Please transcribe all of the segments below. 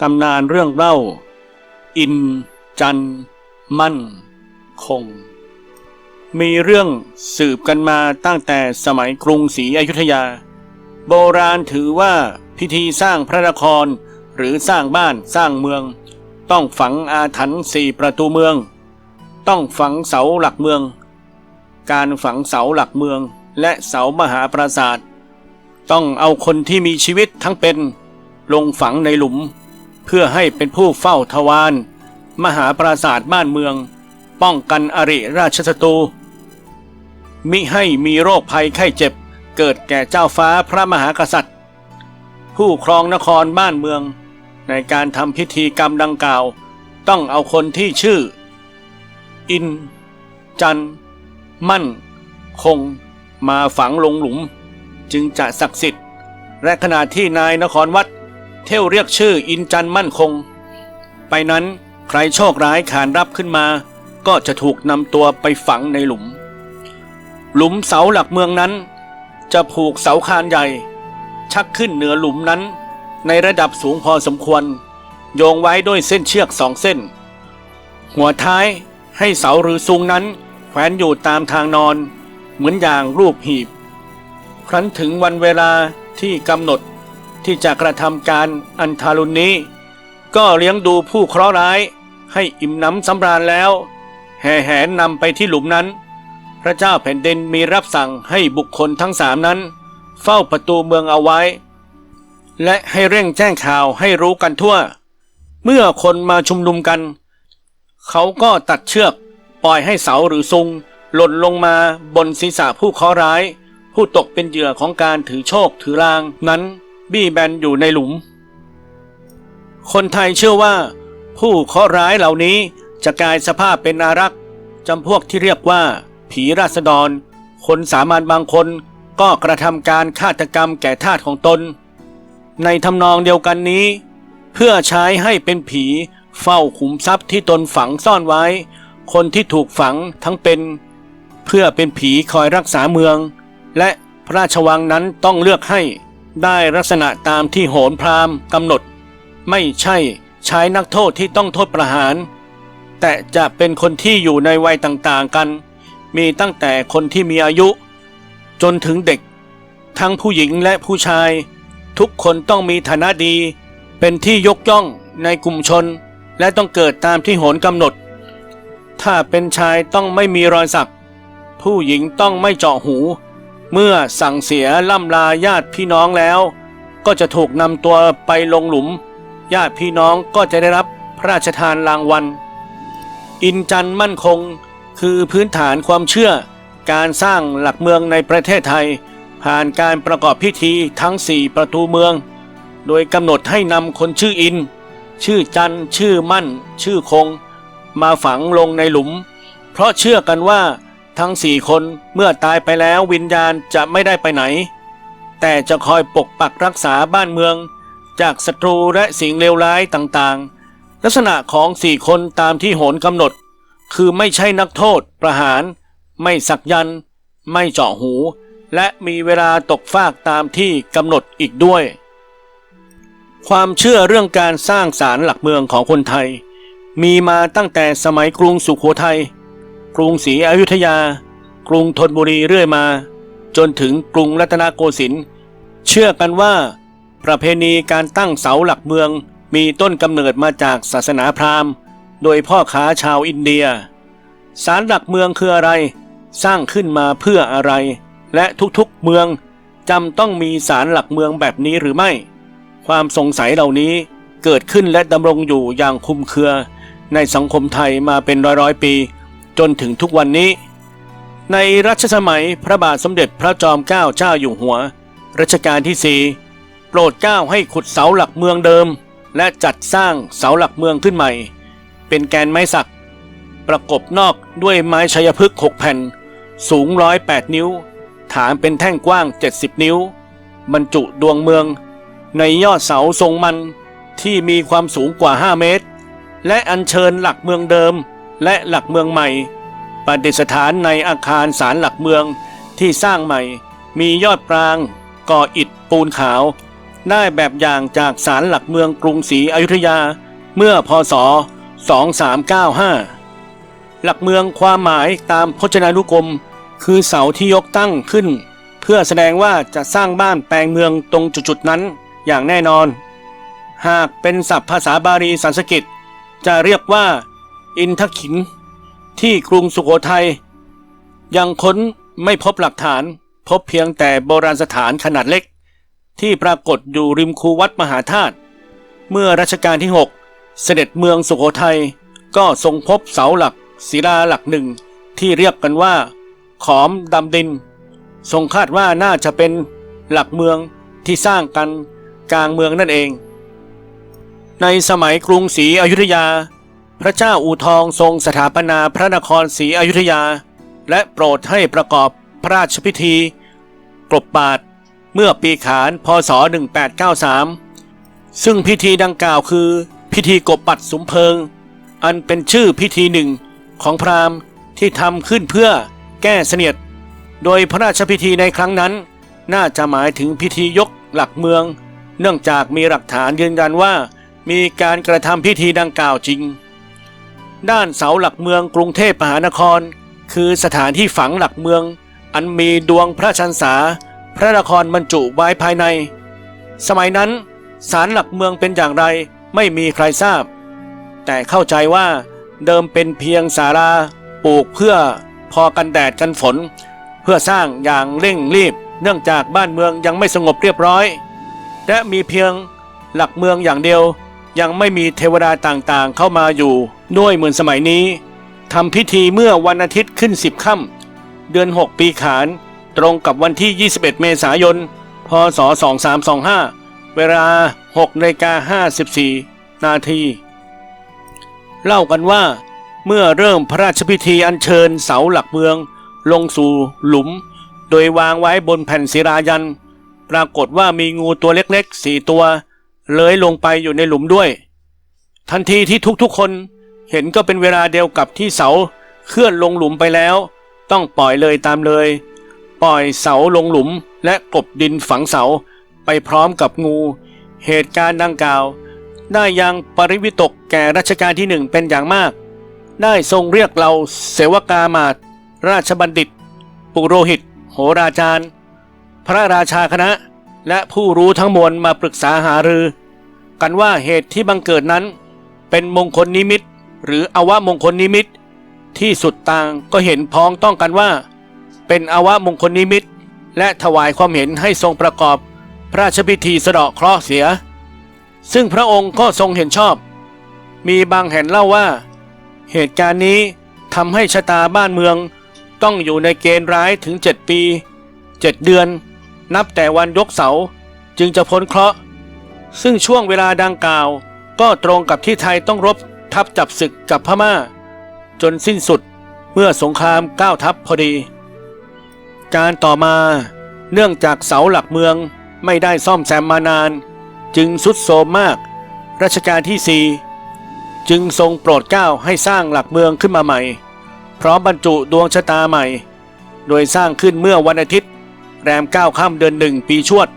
ตำนานเรื่องเล่า อิน จัน มั่น คง มีเรื่องสืบกันมาตั้งแต่สมัยกรุงศรีอยุธยา โบราณถือว่าพิธีสร้างพระนครหรือสร้างบ้านสร้างเมือง ต้องฝังอาถรรพ์สี่ประตูเมือง ต้องฝังเสาหลักเมือง การฝังเสาหลักเมืองและเสามหาปราสาท ต้องเอาคนที่มีชีวิตทั้งเป็น ลงฝังในหลุม เพื่อให้เป็นผู้เฝ้าทวารมหาปราสาทบ้านเมือง ป้องกันอริราชศัตรูมิให้มีโรคภัยไข้เจ็บ เกิดแก่เจ้าฟ้าพระมหากษัตริย์ ผู้ครองนครบ้านเมือง ในการทำพิธีกรรมดังกล่าว ต้องเอาคนที่ชื่อ อิน จัน มั่น คง มาฝังลงหลุม จึงจะศักดิ์สิทธิ์และขณะที่นายนครวัด เที่ยวเรียกชื่ออินจันมั่นคง ไปนั้นใครโชคร้ายขานรับขึ้นมา ก็จะถูกนำตัวไปฝังในหลุม หลุมเสาหลักเมืองนั้น จะผูกเสาคานใหญ่ ชักขึ้นเหนือหลุมนั้น ในระดับสูงพอสมควร โยงไว้ด้วยเส้นเชือกสองเส้น หัวท้ายให้เสาหรือซุงนั้น แขวนอยู่ตามทางนอน เหมือนอย่างรูปหีบ ครั้นถึงวันเวลาที่กำหนด ที่จะกระทำการอันทารุณนี้ ก็เลี้ยงดูผู้เคราะห์ร้าย ให้อิ่มน้ำสำราญแล้ว แห่แหนนำไปที่หลุมนั้น พระเจ้าแผ่นดินมีรับสั่งให้บุคคลทั้งสามนั้น เฝ้าประตูเมืองเอาไว้ และให้เร่งแจ้งข่าวให้รู้กันทั่ว เมื่อคนมาชุมนุมกัน เขาก็ตัดเชือกปล่อยให้เสาหรือซุง หล่นลงมาบนศีรษะผู้เคราะห์ร้าย ผู้ตกเป็นเหยื่อของการถือโชคถือรางนั้น บี้แบนอยู่ในหลุม คนไทยเชื่อว่า ผู้เคราะห์ร้ายเหล่านี้จะกลายสภาพเป็นอารักษ์จำพวกที่เรียกว่า ผีราษฎร คนสามัญบางคนก็กระทำการฆาตกรรมแก่ทาสของตน ในทำนองเดียวกันนี้ เพื่อใช้ให้เป็นผีเฝ้าขุมทรัพย์ที่ตนฝังซ่อนไว้ คนที่ถูกฝังทั้งเป็น เพื่อเป็นผีคอยรักษาเมือง และพระราชวังนั้นต้องเลือกให้ ได้ลักษณะตามที่โหนพราหมณ์กำหนด ไม่ใช่ใช้นักโทษที่ต้องโทษประหาร แต่จะเป็นคนที่อยู่ในวัยต่างๆกัน มีตั้งแต่คนที่มีอายุ จนถึงเด็ก ทั้งผู้หญิงและผู้ชาย ทุกคนต้องมีฐานะดี เป็นที่ยกย่องในกลุ่มชน และต้องเกิดตามที่โหนกำหนด ถ้าเป็นชายต้องไม่มีรอยสัก ผู้หญิงต้องไม่เจาะหู เมื่อสั่งเสียล่ำลาญาติพี่น้องแล้ว ก็จะถูกนำตัวไปลงหลุม ญาติพี่น้องก็จะได้รับพระราชทานรางวัล อินจันมั่นคงคือพื้นฐานความเชื่อ การสร้างหลักเมืองในประเทศไทย ผ่านการประกอบพิธีทั้งสี่ประตูเมือง โดยกำหนดให้นำคนชื่ออิน ชื่อจันชื่อมั่น ชื่อคง มาฝังลงในหลุม เพราะเชื่อกันว่า ทั้งสี่คนเมื่อตายไปแล้ววิญญาณจะไม่ได้ไปไหน แต่จะคอยปกปักรักษาบ้านเมือง จากศัตรูและสิ่งเลวร้ายต่างๆ ลักษณะของสี่คนตามที่โหนกำหนด คือไม่ใช่นักโทษประหาร ไม่สักยัน ไม่เจาะหู และมีเวลาตกฟากตามที่กำหนดอีกด้วย ความเชื่อเรื่องการสร้างศาลหลักเมืองของคนไทย มีมาตั้งแต่สมัยกรุงสุขโขทัย กรุงศรีอยุธยา กรุงธนบุรีเรื่อยมา จนถึงกรุงรัตนโกสินทร์เชื่อกันว่า ประเพณีการตั้งเสาหลักเมืองมีต้นกำเนิดมาจากศาสนาพราหมณ์ โดยพ่อค้าชาวอินเดียศาลหลักเมืองคืออะไร สร้างขึ้นมาเพื่ออะไร และทุกๆเมืองจำต้องมีศาลหลักเมืองแบบนี้หรือไม่ ความสงสัยเหล่านี้เกิดขึ้นและดำรงอยู่อย่างคุมเครือ ในสังคมไทยมาเป็นร้อยๆปี จนถึงทุกวันนี้ ในรัชสมัยพระบาทสมเด็จพระจอมเกล้าเจ้าอยู่หัว รัชกาลที่สี่โปรดเกล้าให้ขุดเสาหลักเมืองเดิม และจัดสร้างเสาหลักเมืองขึ้นใหม่ เป็นแกนไม้สัก ประกบนอกด้วยไม้ชัยพฤกษ์หกแผ่น สูงร้อยแปดนิ้ว ฐานเป็นแท่งกว้าง 70 นิ้ว บรรจุดวงเมือง ในยอดเสาทรงมันที่มีความสูงกว่า 5 เมตร และอัญเชิญหลักเมืองเดิม และหลักเมืองใหม่ ประดิษฐานในอาคารศาลหลักเมืองที่สร้างใหม่ มียอดปรางก่ออิฐปูนขาว ได้แบบอย่างจากศาลหลักเมืองกรุงศรีอยุธยา เมื่อพศ 2395 หลักเมืองความหมายตามพจนานุกรม คือเสาที่ยกตั้งขึ้น เพื่อแสดงว่าจะสร้างบ้านแปลงเมืองตรงจุดๆนั้นอย่างแน่นอน หากเป็นศัพท์ภาษาบาลีสันสกฤตจะเรียกว่า อินทขิน ที่กรุงสุโขทัยยังค้นไม่พบหลักฐาน พบเพียงแต่โบราณสถานขนาดเล็ก ที่ปรากฏอยู่ริมคูวัดมหาธาตุเมื่อรัชกาลที่ 6 เสด็จเมืองสุโขทัยก็ทรงพบเสาหลักศิลาหลักหนึ่ง ที่เรียกกันว่า ขอมดำดิน ทรงคาดว่าน่าจะเป็นหลักเมืองที่สร้างกันกลางเมืองนั่นเอง ในสมัยกรุงศรีอยุธยา พระเจ้าอู่ทองทรงสถาปนาพระนครศรีอยุธยา และโปรดให้ประกอบพระราชพิธี กลบบาทเมื่อปีขานพศ 1893 ซึ่งพิธีดังกล่าวคือ พิธีกบปัดสมเพิง อันเป็นชื่อพิธีหนึ่งของพราหมณ์ที่ทำขึ้นเพื่อแก้เสนียด โดยพระราชพิธีในครั้งนั้น น่าจะหมายถึงพิธียกหลักเมือง เนื่องจากมีหลักฐานยืนยันว่า มีการกระทำพิธีดังกล่าวจริง ด้านเสาหลักเมืองกรุงเทพมหานคร คือสถานที่ฝังหลักเมือง อันมีดวงพระชันษา พระนครบรรจุไว้ภายใน สมัยนั้นศาลหลักเมืองเป็นอย่างไรไม่มีใครทราบ แต่เข้าใจว่าเดิมเป็นเพียงศาลาปลูกเพื่อพอกันแดดกันฝน เพื่อสร้างอย่างเร่งรีบ เนื่องจากบ้านเมืองยังไม่สงบเรียบร้อย และมีเพียงหลักเมืองอย่างเดียว ยังไม่มีเทวดาต่างๆ เข้ามาอยู่ ด้วยเหมือนสมัยนี้ทำพิธีเมื่อวันอาทิตย์ขึ้นสิบค่ำเดือน 6 ปีขาน ตรงกับวันที่ 21 เมษายน พศ 2325 เวลา6นาฬิกา54 นาที เล่ากันว่า เมื่อเริ่มพระราชพิธีอัญเชิญเสาหลักเมือง ลงสู่หลุม โดยวางไว้บนแผ่นศิลายัน ปรากฏว่ามีงูตัวเล็กๆสี่ตัว เลื้อยลงไปอยู่ในหลุมด้วย ทันทีที่ทุกๆคนเห็นก็เป็นเวลาเดียวกับที่เสาเคลื่อนลงหลุมไปแล้ว ต้องปล่อยเลยตามเลย ปล่อยเสาลงหลุมและกบดินฝังเสาไปพร้อมกับงู เหตุการณ์ดังกล่าว ได้ยังปริวิตกแก่รัชกาลที่หนึ่งเป็นอย่างมาก ได้ทรงเรียกเราเสวกามาตรราชบัณฑิต ปุโรหิต โหราจารย์ พระราชาคณะ และผู้รู้ทั้งมวลมาปรึกษาหารือ กันว่าเหตุที่บังเกิดนั้น เป็นมงคลนิมิต หรืออวมงคลนิมิต ที่สุดต่างก็เห็นพ้องต้องกันว่า เป็นอวมงคลนิมิต และถวายความเห็นให้ทรงประกอบพระราชพิธีสะเดาะเคราะห์เสีย ซึ่งพระองค์ก็ทรงเห็นชอบ มีบางแห่งเล่าว่า เหตุการณ์นี้ทำให้ชะตาบ้านเมืองต้องอยู่ในเกณฑ์ร้ายถึงเจ็ดปีเจ็ดเดือน นับแต่วันยกเสาจึงจะพ้นเคราะห์ ซึ่งช่วงเวลาดังกล่าว ก็ตรงกับที่ไทยต้องรบทับจับศึกกับพม่า จนสิ้นสุดเมื่อสงครามก้าวทัพพอดี การต่อมาเนื่องจากเสาหลักเมืองไม่ได้ซ่อมแซมมานาน จึงสุดโทรมมาก รัชกาลที่สี่จึงทรงโปรดเกล้าให้สร้างหลักเมืองขึ้นมาใหม่ พร้อมบรรจุดวงชะตาใหม่ โดยสร้างขึ้นเมื่อวันอาทิตย์ แรมเก้าค่ำเดือนหนึ่งปีชวด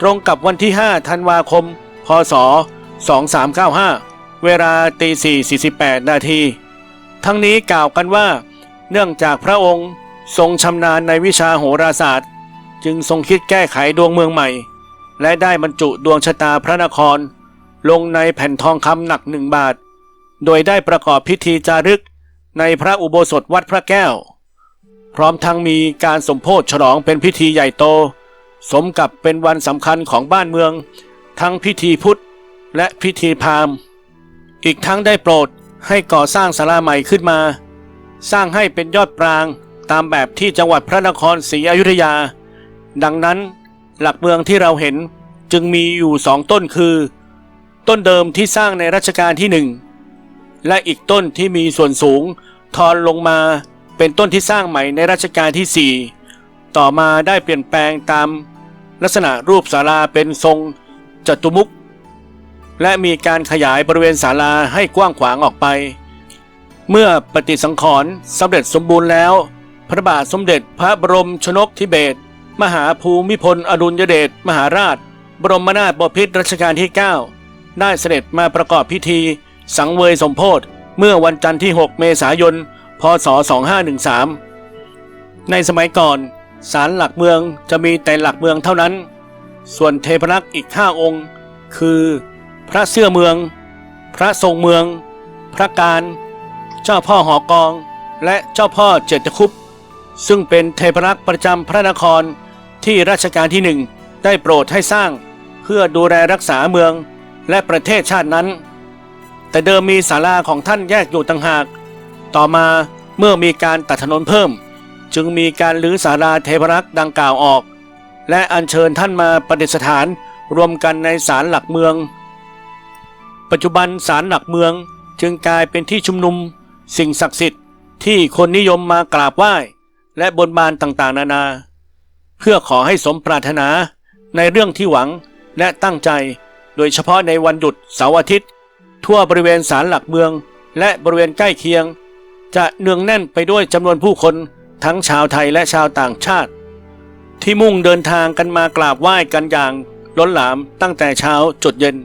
ตรงกับวันที่ 5 ธันวาคม พศ 2395 เวลาตี4 48 นาที ทั้งนี้กล่าวกันว่า เนื่องจากพระองค์ทรงชำนาญในวิชาโหราศาสตร์ จึงทรงคิดแก้ไขดวงเมืองใหม่ และได้บรรจุดวงชะตาพระนคร ลงในแผ่นทองคำหนักหนึ่งบาท โดยได้ประกอบพิธีจารึกในพระอุโบสถวัดพระแก้ว พร้อมทั้งมีการสมโพธิฉลองเป็นพิธีใหญ่โต สมกับเป็นวันสำคัญของบ้านเมือง ทั้งพิธีพุทธและพิธีพราหมณ์ อีกทั้งได้โปรดให้ก่อสร้างศาลาใหม่ขึ้นมา สร้างให้เป็นยอดปรางตามแบบที่จังหวัดพระนครศรีอยุธยา ดังนั้นหลักเมืองที่เราเห็นจึงมีอยู่สองต้นคือ ต้นเดิมที่สร้างในรัชกาลที่หนึ่งและอีกต้นที่มีส่วนสูงทอนลงมา เป็นต้นที่สร้างใหม่ในรัชกาลที่ 4 ต่อมาได้เปลี่ยนแปลงตามลักษณะรูปศาลาเป็นทรงจตุมุขและมีการขยายบริเวณศาลาให้กว้างขวางออกไป เมื่อปฏิสังขรณ์สำเร็จสมบูรณ์แล้ว พระบาทสมเด็จพระบรมชนกธิเบศมหาภูมิพลอดุลยเดชมหาราช บรมนาถบพิตรรัชกาลที่ 9 ได้เสด็จมาประกอบพิธี สังเวยสมโพธเมื่อวันจันทร์ที่ 6 เมษายน พศ 2513 ในสมัยก่อนศาลหลักเมืองจะมีแต่หลักเมืองเท่านั้น ส่วนเทพรักอีกห้าองค์ คือ พระเสื้อเมือง พระทรงเมือง พระการ เจ้าพ่อหอกอง และเจ้าพ่อเจตคุปซึ่งเป็นเทพรักประจำพระนครที่รัชกาลที่หนึ่งได้โปรดให้สร้างเพื่อดูแลรักษาเมืองและประเทศชาตินั้น แต่เดิมมีศาลาของท่านแยกอยู่ต่างหาก ต่อมาเมื่อมีการตัดถนนเพิ่ม จึงมีการลื้อศาลาเทพรักษ์ดังกล่าวออก และอัญเชิญท่านมาประดิษฐานรวมกันในศาลหลักเมือง ปัจจุบันศาลหลักเมืองจึงกลายเป็นที่ชุมนุม สิ่งศักดิ์สิทธิ์ที่คนนิยมมากราบไหว้ และบนบานต่างๆ นานา เพื่อขอให้สมปรารถนาในเรื่องที่หวังและตั้งใจ โดยเฉพาะในวันหยุดเสาร์อาทิตย์ ทั่วบริเวณศาลหลักเมือง และบริเวณใกล้เคียง จะเนืองแน่นไปด้วยจำนวนผู้คนทั้งชาวไทยและชาวต่างชาติ ที่มุ่งเดินทางกันมากราบไหว้กันอย่างล้นหลามตั้งแต่เช้าจดเย็น